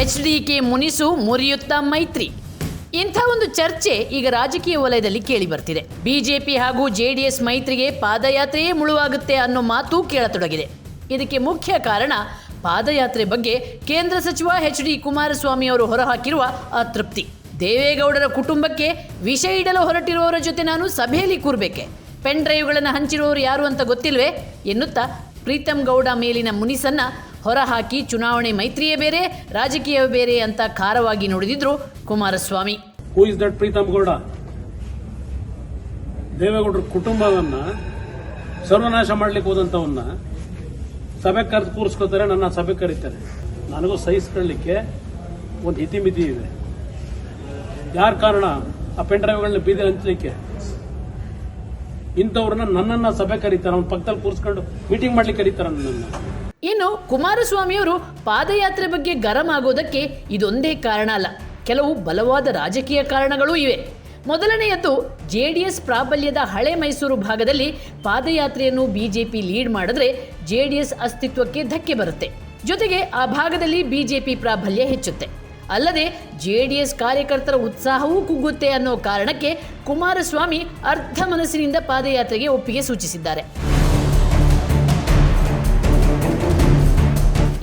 H D K ಮುನಿಸು ಮುರಿಯುತ್ತಾ ಮೈತ್ರಿ. ಇಂಥ ಒಂದು ಚರ್ಚೆ ಈಗ ರಾಜಕೀಯ ವಲಯದಲ್ಲಿ ಕೇಳಿ ಬರ್ತಿದೆ. ಬಿಜೆಪಿ ಹಾಗೂ ಜೆಡಿಎಸ್ ಮೈತ್ರಿಗೆ ಪಾದಯಾತ್ರೆಯೇ ಮುಳುವಾಗುತ್ತೆ ಅನ್ನೋ ಮಾತು ಕೇಳತೊಡಗಿದೆ. ಇದಕ್ಕೆ ಮುಖ್ಯ ಕಾರಣ ಪಾದಯಾತ್ರೆ ಬಗ್ಗೆ ಕೇಂದ್ರ ಸಚಿವ ಎಚ್ ಡಿ ಕುಮಾರಸ್ವಾಮಿ ಅವರು ಹೊರಹಾಕಿರುವ ಅತೃಪ್ತಿ. ದೇವೇಗೌಡರ ಕುಟುಂಬಕ್ಕೆ ವಿಷ ಇಡಲು ಹೊರಟಿರುವವರ ಜೊತೆ ನಾನು ಸಭೆಯಲ್ಲಿ ಕೂರ್ಬೇಕೆ. ಪೆನ್ ಡ್ರೈವ್ಗಳನ್ನು ಹಂಚಿರುವವರು ಯಾರು ಅಂತ ಗೊತ್ತಿಲ್ವೇ ಎನ್ನುತ್ತಾ ಪ್ರೀತಂ ಗೌಡ ಮೇಲಿನ ಮುನಿಸನ್ನ ಹೊರಹಾಕಿ ಚುನಾವಣೆ ಮೈತ್ರಿಯೇ ಬೇರೆ, ರಾಜಕೀಯವೇ ಬೇರೆ ಅಂತ ಖಾರವಾಗಿ ನುಡಿದಿದ್ರು Kumaraswamy. Who is that Preetham Gowda ದೇವೇಗೌಡರ ಕುಟುಂಬವನ್ನ ಸರ್ವನಾಶ ಮಾಡ್ಲಿಕ್ಕೆ ಹೋದಂತವನ್ನ ಸಭೆ ಕರೆದು ಕೂರಿಸ್ಕೋತಾರೆ ನನ್ನ ಸಭೆ ಕರೀತಾರೆ. ನನಗೂ ಸಹಿಸ್ಕೊಳ್ಳಿಕ್ಕೆ ಒಂದು ಹಿತಿಮಿತಿ ಇದೆ. ಯಾರ ಕಾರಣ? ಆ ಪೆನ್ ಡ್ರೈವ್ಗಳನ್ನ ಬೀದಿ ಹಂಚಲಿಕ್ಕೆ. ಇಂಥವ್ರನ್ನ ನನ್ನನ್ನ ಸಭೆ ಕರೀತಾರೆ, ಅವ್ನ ಪಕ್ಕದಲ್ಲಿ ಕೂರಿಸ್ಕೊಂಡು ಮೀಟಿಂಗ್ ಮಾಡ್ಲಿಕ್ಕೆ ಕರೀತಾರೆ ನನ್ನನ್ನು. ಇನ್ನು ಕುಮಾರಸ್ವಾಮಿಯವರು ಪಾದಯಾತ್ರೆ ಬಗ್ಗೆ ಗರಂ ಆಗೋದಕ್ಕೆ ಇದೊಂದೇ ಕಾರಣ ಅಲ್ಲ. ಕೆಲವು ಬಲವಾದ ರಾಜಕೀಯ ಕಾರಣಗಳೂ ಇವೆ. ಮೊದಲನೆಯದ್ದು ಎಸ್ ಪ್ರಾಬಲ್ಯದ ಹಳೆ ಮೈಸೂರು ಭಾಗದಲ್ಲಿ ಪಾದಯಾತ್ರೆಯನ್ನು ಬಿಜೆಪಿ ಲೀಡ್ ಮಾಡಿದ್ರೆ ಜೆಡಿಎಸ್ ಅಸ್ತಿತ್ವಕ್ಕೆ ಧಕ್ಕೆ ಬರುತ್ತೆ. ಜೊತೆಗೆ ಆ ಭಾಗದಲ್ಲಿ ಬಿಜೆಪಿ ಪ್ರಾಬಲ್ಯ ಹೆಚ್ಚುತ್ತೆ. ಅಲ್ಲದೆ, ಜೆಡಿಎಸ್ ಕಾರ್ಯಕರ್ತರ ಉತ್ಸಾಹವೂ ಕುಗ್ಗುತ್ತೆ ಅನ್ನೋ ಕಾರಣಕ್ಕೆ ಕುಮಾರಸ್ವಾಮಿ ಅರ್ಧ ಮನಸ್ಸಿನಿಂದ ಪಾದಯಾತ್ರೆಗೆ ಒಪ್ಪಿಗೆ ಸೂಚಿಸಿದ್ದಾರೆ.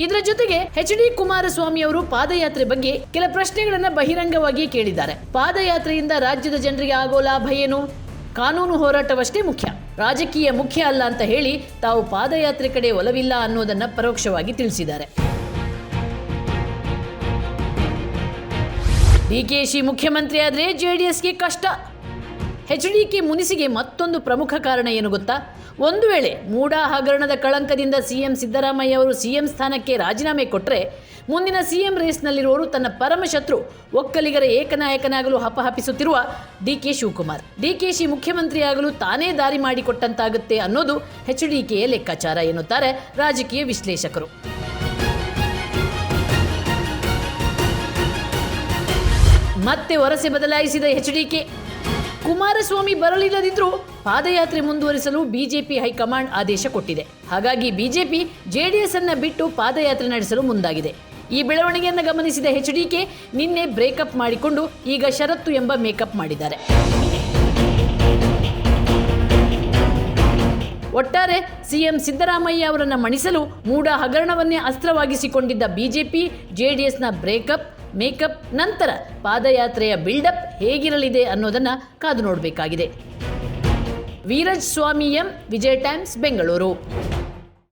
ಇದರ ಜೊತೆಗೆ ಎಚ್ ಡಿ ಕುಮಾರಸ್ವಾಮಿ ಅವರು ಪಾದಯಾತ್ರೆ ಬಗ್ಗೆ ಕೆಲ ಪ್ರಶ್ನೆಗಳನ್ನ ಬಹಿರಂಗವಾಗಿ ಕೇಳಿದ್ದಾರೆ. ಪಾದಯಾತ್ರೆಯಿಂದ ರಾಜ್ಯದ ಜನರಿಗೆ ಆಗೋ ಲಾಭ ಏನು? ಕಾನೂನು ಹೋರಾಟವಷ್ಟೇ ಮುಖ್ಯ. ರಾಜಕೀಯ ಮುಖ್ಯ ಅಲ್ಲ ಅಂತ ಹೇಳಿ ತಾವು ಪಾದಯಾತ್ರೆ ಕಡೆ ಒಲವಿಲ್ಲ ಅನ್ನೋದನ್ನ ಪರೋಕ್ಷವಾಗಿ ತಿಳಿಸಿದ್ದಾರೆ. ಡಿಕೆಶಿ ಮುಖ್ಯಮಂತ್ರಿ ಆದ್ರೆ ಜೆಡಿಎಸ್ಗೆ ಕಷ್ಟ. ಎಚ್ ಡಿ ಕೆ ಮುನಿಸಿಗೆ ಮತ್ತೊಂದು ಪ್ರಮುಖ ಕಾರಣ ಏನು ಗೊತ್ತಾ? ಒಂದು ವೇಳೆ ಮೂಡಾ ಹಗರಣದ ಕಳಂಕದಿಂದ ಸಿಎಂ ಸಿದ್ದರಾಮಯ್ಯ ಅವರು ಸಿಎಂ ಸ್ಥಾನಕ್ಕೆ ರಾಜೀನಾಮೆ ಕೊಟ್ಟರೆ ಮುಂದಿನ ಸಿಎಂ ರೇಸ್ನಲ್ಲಿರುವವರು ತನ್ನ ಪರಮಶತ್ರು ಒಕ್ಕಲಿಗರ ಏಕನಾಯಕನಾಗಲು ಹಪಹಪಿಸುತ್ತಿರುವ ಡಿ ಕೆ ಶಿವಕುಮಾರ್. ಡಿಕೆಶಿ ಮುಖ್ಯಮಂತ್ರಿಯಾಗಲು ತಾನೇ ದಾರಿ ಮಾಡಿಕೊಟ್ಟಂತಾಗುತ್ತೆ ಅನ್ನೋದು ಎಚ್ ಡಿ ಕೆಯ ಲೆಕ್ಕಾಚಾರ ಎನ್ನುತ್ತಾರೆ ರಾಜಕೀಯ ವಿಶ್ಲೇಷಕರು. ಮತ್ತೆ ವರಸೆ ಬದಲಾಯಿಸಿದ ಎಚ್ ಡಿ ಕೆ ಕುಮಾರಸ್ವಾಮಿ ಬರಲಿಲ್ಲದಿದ್ದರೂ ಪಾದಯಾತ್ರೆ ಮುಂದುವರಿಸಲು ಬಿಜೆಪಿ ಹೈಕಮಾಂಡ್ ಆದೇಶ ಕೊಟ್ಟಿದೆ. ಹಾಗಾಗಿ ಬಿಜೆಪಿ ಜೆಡಿಎಸ್ ಅನ್ನ ಬಿಟ್ಟು ಪಾದಯಾತ್ರೆ ನಡೆಸಲು ಮುಂದಾಗಿದೆ. ಈ ಬೆಳವಣಿಗೆಯನ್ನು ಗಮನಿಸಿದ ಎಚ್ ಡಿ ಕೆ ನಿನ್ನೆ ಬ್ರೇಕಪ್ ಮಾಡಿಕೊಂಡು ಈಗ ಷರತ್ತು ಎಂಬ ಮೇಕಪ್ ಮಾಡಿದ್ದಾರೆ. ಒಟ್ಟಾರೆ ಸಿಎಂ ಸಿದ್ದರಾಮಯ್ಯ ಅವರನ್ನು ಮಣಿಸಲು ಮೂಡ ಹಗರಣವನ್ನೇ ಅಸ್ತ್ರವಾಗಿಸಿಕೊಂಡಿದ್ದ ಬಿಜೆಪಿ, ಜೆಡಿಎಸ್ನ ಬ್ರೇಕಪ್ ಮೇಕಪ್ ನಂತರ ಪಾದಯಾತ್ರೆಯ ಬಿಲ್ಡಪ್ ಹೇಗಿರಲಿದೆ ಅನ್ನೋದನ್ನ ಕಾದು ನೋಡಬೇಕಾಗಿದೆ. ವೀರಜ್ ಸ್ವಾಮಿ ಎಂ. ವಿಜಯ್ ಟೈಮ್ಸ್ ಬೆಂಗಳೂರು.